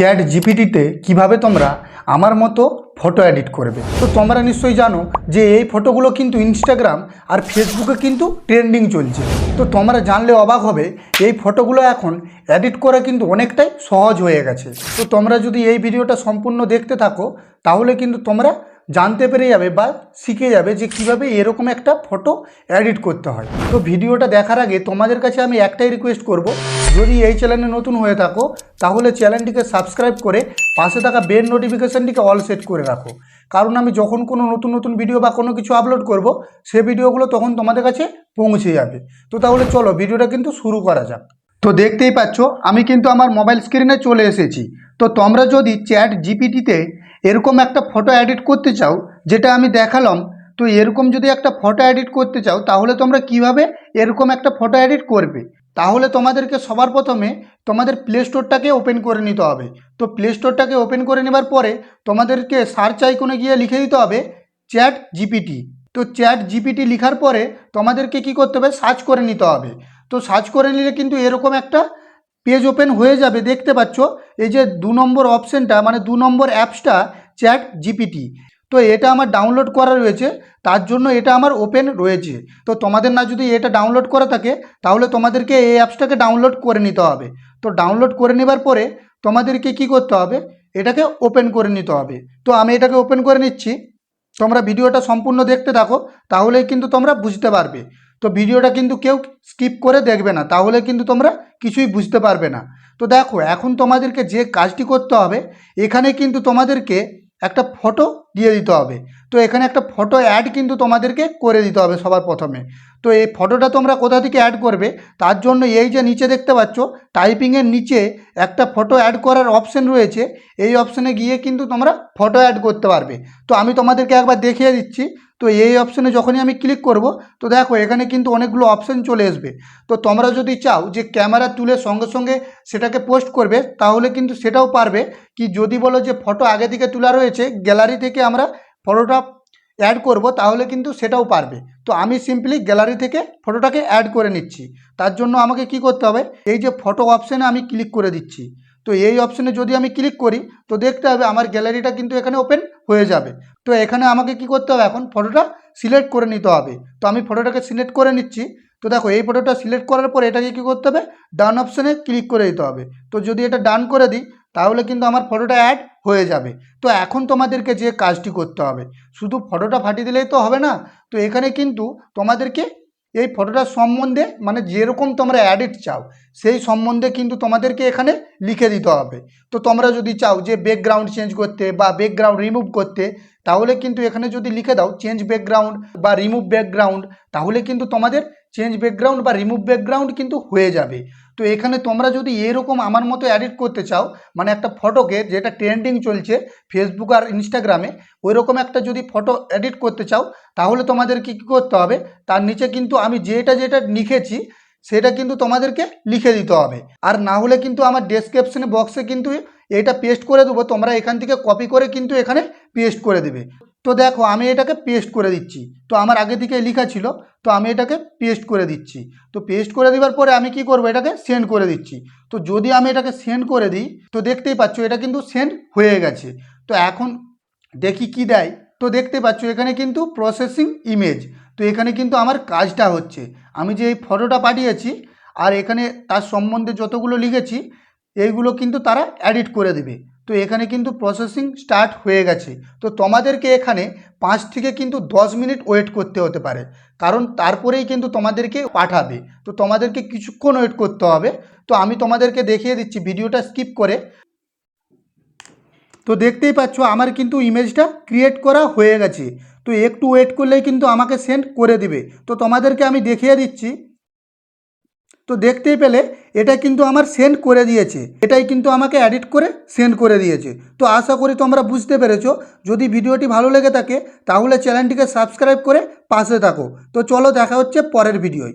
Chat জিপিটিতে কীভাবে তোমরা আমার মতো ফটো এডিট করবে? তো তোমরা নিশ্চয়ই জানো যে এই ফটোগুলো কিন্তু ইনস্টাগ্রাম আর ফেসবুকে কিন্তু ট্রেন্ডিং চলছে। তো তোমরা জানলে অবাক হবে, এই ফটোগুলো এখন এডিট করা কিন্তু অনেকটাই সহজ হয়ে গেছে। তো তোমরা যদি এই ভিডিওটা সম্পূর্ণ দেখতে থাকো, তাহলে কিন্তু তোমরা জানতে পেরে যাবে বা শিখে যাবে যে কীভাবে এরকম একটা ফটো এডিট করতে হয়। তো ভিডিওটা দেখার আগে তোমাদের কাছে আমি একটাই রিকোয়েস্ট করব যদি এই চ্যানেলে নতুন হয়ে থাকো, তাহলে চ্যানেলটিকে সাবস্ক্রাইব করে পাশে থাকা বেল নোটিফিকেশানটিকে অল সেট করে রাখো। কারণ আমি যখন কোনো নতুন নতুন ভিডিও বা কোনো কিছু আপলোড করব, সে ভিডিওগুলো তখন তোমাদের কাছে পৌঁছে যাবে। তো তাহলে চলো ভিডিওটা কিন্তু শুরু করা যাক। তো দেখতেই পাচ্ছ, আমি কিন্তু আমার মোবাইল স্ক্রিনে চলে এসেছি। তো তোমরা যদি চ্যাট জিপিটিতে এরকম একটা ফটো এডিট করতে চাও, যেটা আমি দেখালাম, তো এরকম যদি একটা ফটো এডিট করতে চাও, তাহলে তোমরা কীভাবে এরকম একটা ফটো এডিট করবে? তাহলে তোমাদেরকে সবার প্রথমে তোমাদের প্লে স্টোরটাকে ওপেন করে নিতে হবে। তো প্লে স্টোরটাকে ওপেন করে নেবার পরে তোমাদেরকে সার্চ আইকনে গিয়ে লিখে দিতে হবে চ্যাট জিপিটি তো চ্যাট জিপিটি লিখার পরে তোমাদেরকে কি করতে হবে? সার্চ করে নিতে হবে। তো সার্চ করে নিলে কিন্তু এরকম একটা পেজ ওপেন হয়ে যাবে, দেখতে পাচ্ছ? এই যে দু নম্বর অপশানটা মানে দু নম্বর অ্যাপসটা চ্যাট জিপিটি তো এটা আমার ডাউনলোড করা রয়েছে, তার জন্য এটা আমার ওপেন রয়েছে। তো তোমাদের না যদি এটা ডাউনলোড করা থাকে, তাহলে তোমাদেরকে এই অ্যাপসটাকে ডাউনলোড করে নিতে হবে। তো ডাউনলোড করে নেবার পরে তোমাদেরকে কি করতে হবে? এটাকে ওপেন করে নিতে হবে। তো আমি এটাকে ওপেন করে নিচ্ছি। তোমরা ভিডিওটা সম্পূর্ণ দেখতে থাকো, তাহলেই কিন্তু তোমরা বুঝতে পারবে। তো ভিডিওটা কিন্তু কেউ স্কিপ করে দেখবে না, তাহলে কিন্তু তোমরা কিছুই বুঝতে পারবে না। তো দেখো, এখন তোমাদেরকে যে কাজটি করতে হবে, এখানে কিন্তু তোমাদেরকে একটা ফটো দিয়ে দিতে হবে। তো এখানে একটা ফটো অ্যাড কিন্তু তোমাদেরকে করে দিতে হবে সবার প্রথমে। তো এই ফটোটা তোমরা কোথা থেকে অ্যাড করবে? তার জন্য এই যে নিচে দেখতে পাচ্ছ টাইপিংয়ের নিচে একটা ফটো অ্যাড করার অপশন রয়েছে। এই অপশানে গিয়ে কিন্তু তোমরা ফটো অ্যাড করতে পারবে। তো আমি তোমাদেরকে একবার দেখিয়ে দিচ্ছি। তো এই অপশানে যখনই আমি ক্লিক করব, তো দেখো এখানে কিন্তু অনেকগুলো অপশান চলে আসবে। তো তোমরা যদি চাও যে ক্যামেরা তুলে সঙ্গে সঙ্গে সেটাকে পোস্ট করবে, তাহলে কিন্তু সেটাও পারবে। কি যদি বলো যে ফটো আগে থেকে তোলা রয়েছে গ্যালারি থেকে আমরা ফটোটা অ্যাড করব, তাহলে কিন্তু সেটাও পারবে। তো আমি সিম্পলি গ্যালারি থেকে ফটোটাকে অ্যাড করে নিচ্ছি। তার জন্য আমাকে কি করতে হবে? এই যে ফটো অপশানে আমি ক্লিক করে দিচ্ছি। তো এই অপশানে যদি আমি ক্লিক করি, তো দেখতে হবে আমার গ্যালারিটা কিন্তু এখানে ওপেন হয়ে যাবে। তো এখানে আমাকে কি করতে হবে? এখন ফটোটা সিলেক্ট করে নিতে হবে। তো আমি ফটোটাকে সিলেক্ট করে নিচ্ছি। তো দেখো, এই ফটোটা সিলেক্ট করার পর এটাকে কী করতে হবে? ডান অপশানে ক্লিক করে দিতে হবে। তো যদি এটা ডান করে দিই, তাহলে কিন্তু আমার ফটোটা অ্যাড হয়ে যাবে। তো এখন তোমাদেরকে যে কাজটি করতে হবে, শুধু ফটোটা ফাটিয়ে দিলেই তো হবে না, তো এখানে কিন্তু তোমাদেরকে এই ফটোটার সম্বন্ধে মানে যেরকম তোমরা অ্যাডিট চাও, সেই সম্বন্ধে কিন্তু তোমাদেরকে এখানে লিখে দিতে হবে। তো তোমরা যদি চাও যে ব্যাকগ্রাউন্ড চেঞ্জ করতে বা ব্যাকগ্রাউন্ড রিমুভ করতে, তাহলে কিন্তু এখানে যদি লিখে দাও চেঞ্জ ব্যাকগ্রাউন্ড বা রিমুভ ব্যাকগ্রাউন্ড তাহলে কিন্তু তোমাদের চেঞ্জ ব্যাকগ্রাউন্ড বা রিমুভ ব্যাকগ্রাউন্ড কিন্তু হয়ে যাবে। তো এখানে তোমরা যদি এরকম আমার মতো অ্যাডিট করতে চাও মানে একটা ফটোকে যেটা ট্রেন্ডিং চলছে ফেসবুক আর ইনস্টাগ্রামে ওই রকম একটা যদি ফটো এডিট করতে চাও, তাহলে তোমাদেরকে কী করতে হবে? তার নিচে কিন্তু আমি যেটা যেটা লিখেছি, সেটা কিন্তু তোমাদেরকে লিখে দিতে হবে। আর না হলে কিন্তু আমার ডেসক্রিপশনে বক্সে কিন্তু এটা পেস্ট করে দেবো, তোমরা এখান থেকে কপি করে কিন্তু এখানে পেস্ট করে দেবে। তো দেখো, আমি এটাকে পেস্ট করে দিচ্ছি। তো আমার আগে থেকে লেখা ছিল, তো আমি এটাকে পেস্ট করে দিচ্ছি। তো পেস্ট করে দেওয়ার পরে আমি কি করব, এটাকে সেন্ড করে দিচ্ছি। তো যদি আমি এটাকে সেন্ড করে দিই, তো দেখতেই পাচ্ছ এটা কিন্তু সেন্ড হয়ে গেছে। তো এখন দেখি কি দেয়। তো দেখতে পাচ্ছ এখানে কিন্তু প্রসেসিং ইমেজ তো এখানে কিন্তু আমার কাজটা হচ্ছে। আমি যে এই ফটোটা পাঠিয়েছি, আর এখানে তার সম্বন্ধে যতগুলো লিখেছি, এইগুলো কিন্তু তারা এডিট করে দেবে। তো এখানে কিন্তু প্রসেসিং স্টার্ট হয়ে গেছে। তো তোমাদেরকে এখানে পাঁচ থেকে কিন্তু দশ মিনিট ওয়েট করতে হতে পারে। কারণ তারপরেই কিন্তু তোমাদেরকে পাঠাবে। তো তোমাদেরকে কিছুক্ষণ ওয়েট করতে হবে। তো আমি তোমাদেরকে দেখিয়ে দিচ্ছি, ভিডিওটা স্কিপ করে। তো দেখতেই পাচ্ছ, আমার কিন্তু ইমেজটা ক্রিয়েট করা হয়ে গেছে। তো একটু ওয়েট করলেই কিন্তু আমাকে সেন্ড করে দিবে। তো তোমাদেরকে আমি দেখিয়ে দিচ্ছি তো দেখতেই পেলে, এটা কিন্তু আমার সেন্ড করে দিয়েছে। এটাই কিন্তু আমাকে অ্যাডিট করে সেন্ড করে দিয়েছে। তো আশা করি তোমরা বুঝতে পেরেছ। যদি ভিডিওটি ভালো লেগে থাকে, তাহলে চ্যানেলটিকে সাবস্ক্রাইব করে পাশে থাকো। তো চলো দেখা হচ্ছে পরের ভিডিওয়